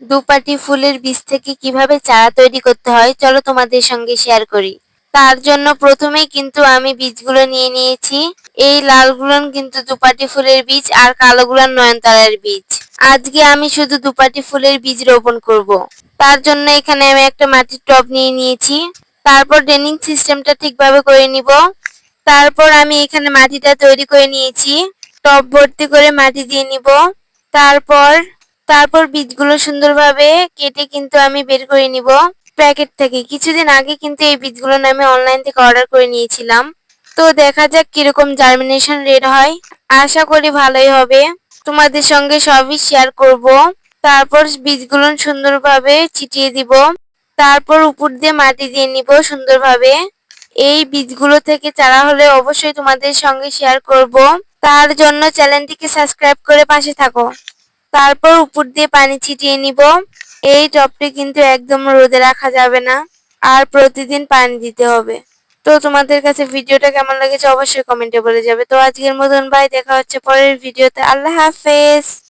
দুপাটি ফুলের বীজ থেকে কীভাবে চারা তৈরি করতে হয়, চলো তোমাদের সঙ্গে শেয়ার করি। তার জন্য প্রথমেই কিন্তু আমি বীজগুলো নিয়ে নিয়েছি। এই লালগুলোন কিন্তু দুপাটি ফুলের বীজ আর কালো কালোগুলোন নয়নতারার বীজ। আজকে আমি শুধু দুপাটি ফুলের বীজ রোপণ করব। তার জন্য এখানে আমি একটা মাটির টব নিয়ে নিয়েছি। তারপর ড্রেনিং সিস্টেমটা ঠিকভাবে করে নিব। তারপর আমি এখানে মাটিটা তৈরি করে নিয়েছি। টব ভর্তি করে মাটি দিয়ে নিব। তারপর তারপর বীজগুলো সুন্দরভাবে কেটে কিন্তু আমি বের করে নিব প্যাকেট থেকে। কিছুদিন আগে কিন্তু এই বীজগুলো আমি অনলাইন থেকে অর্ডার করে নিয়েছিলাম। তো দেখা যাক কীরকম জার্মিনেশন রেট হয়। আশা করি ভালোই হবে। তোমাদের সঙ্গে সবই শেয়ার করব। তারপর বীজগুলো সুন্দরভাবে ছিটিয়ে দিব। তারপর উপর দিয়ে মাটি দিয়ে নিব সুন্দরভাবে। এই বীজগুলো থেকে চারা হলে অবশ্যই তোমাদের সঙ্গে শেয়ার করব। তার জন্য চ্যানেলটিকে সাবস্ক্রাইব করে পাশে থাকো। তারপর উপর দিয়ে পানি ছিটিয়ে নিব। এই টপটি কিন্তু একদম রোদে রাখা যাবে না। আর প্রতিদিন পানি দিতে হবে। তো তোমাদের কাছে ভিডিওটা কেমন লেগেছে অবশ্যই কমেন্টে বলে যাবে। তো আজকের মতন ভাই, দেখা হচ্ছে পরের ভিডিওতে। আল্লাহ হাফেজ।